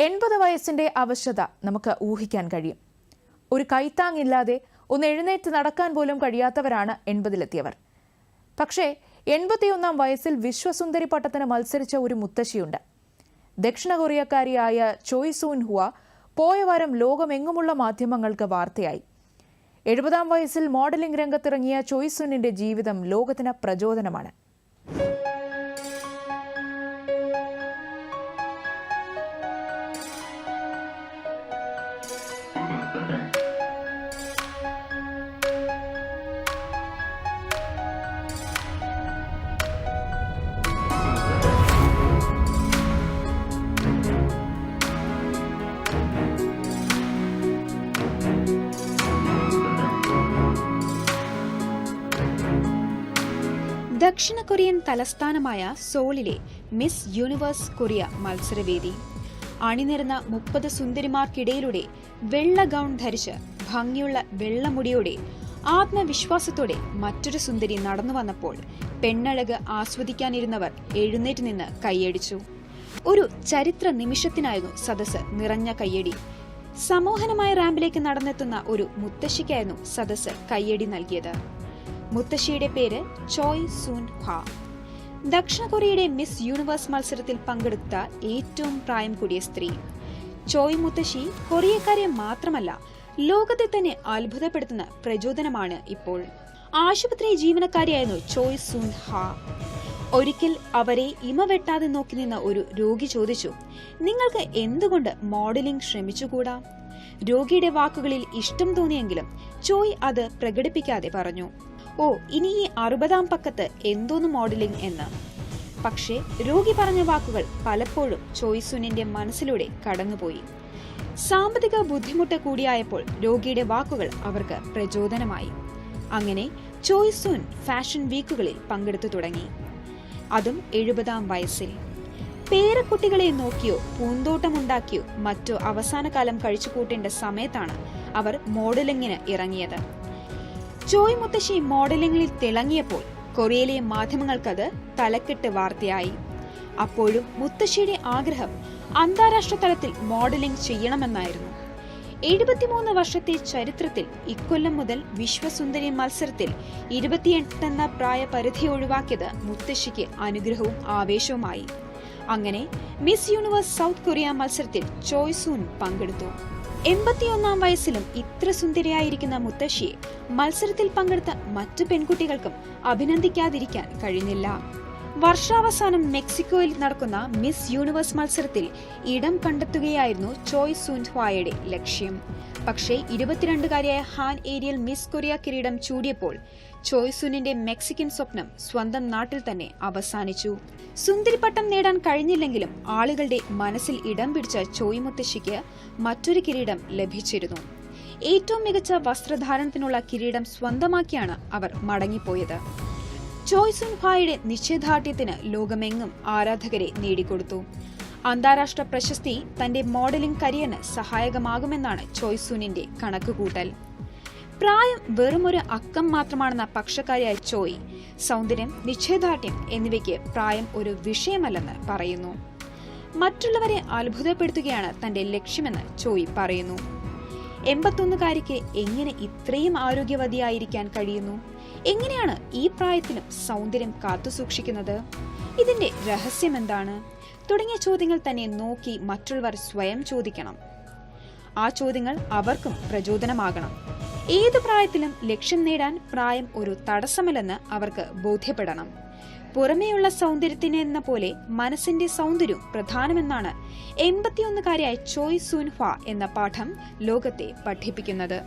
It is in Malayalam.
എൺപത് വയസ്സിന്റെ അവശത നമുക്ക് ഊഹിക്കാൻ കഴിയും. ഒരു കൈത്താങ്ങില്ലാതെ ഒന്ന് എഴുന്നേറ്റ് നടക്കാൻ പോലും കഴിയാത്തവരാണ് എൺപതിലെത്തിയവർ. പക്ഷേ എൺപത്തിയൊന്നാം വയസ്സിൽ വിശ്വസുന്ദരി പട്ടത്തിന് മത്സരിച്ച ഒരു മുത്തശ്ശിയുണ്ട്. ദക്ഷിണ കൊറിയക്കാരിയായ ചോയ് സൂൻ ഹുവ പോയ വാരം ലോകമെങ്ങുമുള്ള മാധ്യമങ്ങൾക്ക് വാർത്തയായി. എഴുപതാം വയസ്സിൽ മോഡലിംഗ് രംഗത്തിറങ്ങിയ ചോയ് ജീവിതം ലോകത്തിന് പ്രചോദനമാണ്. ദക്ഷിണ കൊറിയൻ തലസ്ഥാനമായ സോളിലെ മിസ് യൂണിവേഴ്സ് കൊറിയ മത്സരവേദി. അണിനിരന്ന മുപ്പത് സുന്ദരിമാർക്കിടയിലൂടെ വെള്ള ഗൗൺ ധരിച്ച് ഭംഗിയുള്ള വെള്ളമുടിയോടെ ആത്മവിശ്വാസത്തോടെ മറ്റൊരു സുന്ദരി നടന്നു വന്നപ്പോൾ പെണ്ണഴക് ആസ്വദിക്കാനിരുന്നവർ എഴുന്നേറ്റ് നിന്ന് കൈയടിച്ചു. ഒരു ചരിത്ര നിമിഷത്തിനായിരുന്നു സദസ് നിറഞ്ഞ കയ്യടി. സമൂഹനമായ റാമ്പിലേക്ക് നടന്നെത്തുന്ന ഒരു മുത്തശ്ശിക്കായിരുന്നു സദസ് കയ്യടി നൽകിയത്. മുത്തശ്ശിയുടെ പേര് ചോയ് സൂൻ ഹ ദക്ഷിണ കൊറിയയുടെ മിസ് യൂണിവേഴ്സ് മത്സരത്തിൽ പങ്കെടുത്ത ഏറ്റവും പ്രായം കൂടിയ സ്ത്രീ. ചോയ് മുത്തശ്ശി കൊറിയക്കാരെ മാത്രമല്ല ലോകത്തെ തന്നെ അത്ഭുതപ്പെടുത്തുന്ന പ്രചോദനമാണ് ഇപ്പോൾ. ആശുപത്രി ജീവനക്കാരിയായിരുന്നു ചോയ് സൂൻ ഹ ഒരിക്കൽ അവരെ ഇമ വെട്ടാതെ നോക്കി നിന്ന ഒരു രോഗി ചോദിച്ചു നിങ്ങൾക്ക് എന്തുകൊണ്ട് മോഡലിംഗ് ശ്രമിച്ചുകൂടാ? രോഗിയുടെ വാക്കുകളിൽ ഇഷ്ടം തോന്നിയെങ്കിലും ചോയ് അത് പ്രകടിപ്പിക്കാതെ പറഞ്ഞു. ഓ ഇനി ഈ അറുപതാം പക്കത്ത് എന്തോന്ന് മോഡലിംഗ് എന്ന്. പക്ഷേ രോഗി പറഞ്ഞ വാക്കുകൾ പലപ്പോഴും ചോയ്സുനിന്റെ മനസ്സിലൂടെ കടന്നുപോയി. സാമ്പത്തിക ബുദ്ധിമുട്ട് കൂടിയായപ്പോൾ രോഗിയുടെ വാക്കുകൾ അവർക്ക് പ്രചോദനമായി. അങ്ങനെ ചോയ്സുൻ ഫാഷൻ വീക്കുകളിൽ പങ്കെടുത്തു തുടങ്ങി. അതും എഴുപതാം വയസ്സിൽ. പേരക്കുട്ടികളെ നോക്കിയോ പൂന്തോട്ടമുണ്ടാക്കിയോ മറ്റോ അവസാന കാലം കഴിച്ചു കൂട്ടേണ്ട സമയത്താണ് അവർ മോഡലിംഗിന് ഇറങ്ങിയത്. ജോയ് മുത്തശ്ശി മോഡലിംഗിൽ തിളങ്ങിയപ്പോൾ കൊറിയയിലെ മാധ്യമങ്ങൾക്കത് തലക്കെട്ട് വാർത്തയായി. അപ്പോഴും മുത്തശ്ശിയുടെ ആഗ്രഹം അന്താരാഷ്ട്ര തലത്തിൽ മോഡലിംഗ് ചെയ്യണമെന്നായിരുന്നു. എഴുപത്തിമൂന്ന് വർഷത്തെ ചരിത്രത്തിൽ ഇക്കൊല്ലം മുതൽ വിശ്വസുന്ദരി മത്സരത്തിൽ ഇരുപത്തിയെട്ടെന്ന പ്രായപരിധി ഒഴിവാക്കിയത് മുത്തശ്ശിക്ക് അനുഗ്രഹവും ആവേശവുമായി. അങ്ങനെ മിസ് യൂണിവേഴ്സ് സൗത്ത് കൊറിയ മത്സരത്തിൽ ചോയ്സൂൻ പങ്കെടുത്തു. എൺപത്തിയൊന്നാം വയസ്സിലും ഇത്ര സുന്ദരിയായിരിക്കുന്ന മുത്തശ്ശിയെ മത്സരത്തിൽ പങ്കെടുത്ത മറ്റു പെൺകുട്ടികൾക്കും അഭിനന്ദിക്കാതിരിക്കാൻ കഴിഞ്ഞില്ല. വർഷാവസാനം മെക്സിക്കോയിൽ നടക്കുന്ന മിസ് യൂണിവേഴ്സ് മത്സരത്തിൽ ഇടം കണ്ടെത്തുകയായിരുന്നു ചോയ് സുൻഹ്വായയുടെ ലക്ഷ്യം. പക്ഷേ ഇരുപത്തിരണ്ടുകാരിയായ ഹാൻ ഏരിയൽ മിസ് കൊറിയ കിരീടം ചൂടിയപ്പോൾ ചോയ് സുനിന്റെ മെക്സിക്കൻ സ്വപ്നം സ്വന്തം നാട്ടിൽ തന്നെ അവസാനിച്ചു. സുന്ദരിപ്പട്ടം നേടാൻ കഴിഞ്ഞില്ലെങ്കിലും ആളുകളുടെ മനസ്സിൽ ഇടം പിടിച്ച ചോയ് മുത്തശ്ശിക്ക് മറ്റൊരു കിരീടം ലഭിച്ചിരുന്നു. ഏറ്റവും മികച്ച വസ്ത്രധാരണത്തിനുള്ള കിരീടം സ്വന്തമാക്കിയാണ് അവർ മടങ്ങിപ്പോയത്. ചോയ് സുൻഫായുടെ നിശ്ചയദാർഢ്യത്തിന് ലോകമെങ്ങും ആരാധകരെ നേടിക്കൊടുത്തു. അന്താരാഷ്ട്ര പ്രശസ്തി തന്റെ മോഡലിംഗ് കരിയറിന് സഹായകമാകുമെന്നാണ് ചോയ്സുനിന്റെ കണക്കുകൂട്ടൽ. പ്രായം വെറുമൊരു അക്കം മാത്രമാണെന്ന പക്ഷക്കാരിയായ ചോയ് സൗന്ദര്യം നിശ്ചയദാർഢ്യം എന്നിവയ്ക്ക് പ്രായം ഒരു വിഷയമല്ലെന്ന് പറയുന്നു. മറ്റുള്ളവരെ അത്ഭുതപ്പെടുത്തുകയാണ് തന്റെ ലക്ഷ്യമെന്ന് ചോയ് പറയുന്നു. എൺപത്തൊന്നുകാരിക്ക് എങ്ങനെ ഇത്രയും ആരോഗ്യവതിയായിരിക്കാൻ കഴിയുന്നു? എങ്ങനെയാണ് ഈ പ്രായത്തിലും സൗന്ദര്യം കാത്തുസൂക്ഷിക്കുന്നത് ഇതിന്റെ രഹസ്യം എന്താണ്? തുടങ്ങിയ ചോദ്യങ്ങൾ തന്നെ നോക്കി മറ്റുള്ളവർ സ്വയം ചോദിക്കണം. ആ ചോദ്യങ്ങൾ അവർക്കും പ്രചോദനമാകണം. ഏത് പ്രായത്തിലും ലക്ഷ്യം നേടാൻ പ്രായം ഒരു തടസ്സമല്ലെന്ന് അവർക്ക് ബോധ്യപ്പെടണം. പുറമേയുള്ള സൗന്ദര്യത്തിനെന്ന പോലെ മനസ്സിന്റെ സൗന്ദര്യം പ്രധാനമെന്നാണ് എൺപത്തിയൊന്നുകാരിയായ ചോയ് സുൻഫ എന്ന പാഠം ലോകത്തെ പഠിപ്പിക്കുന്നത്.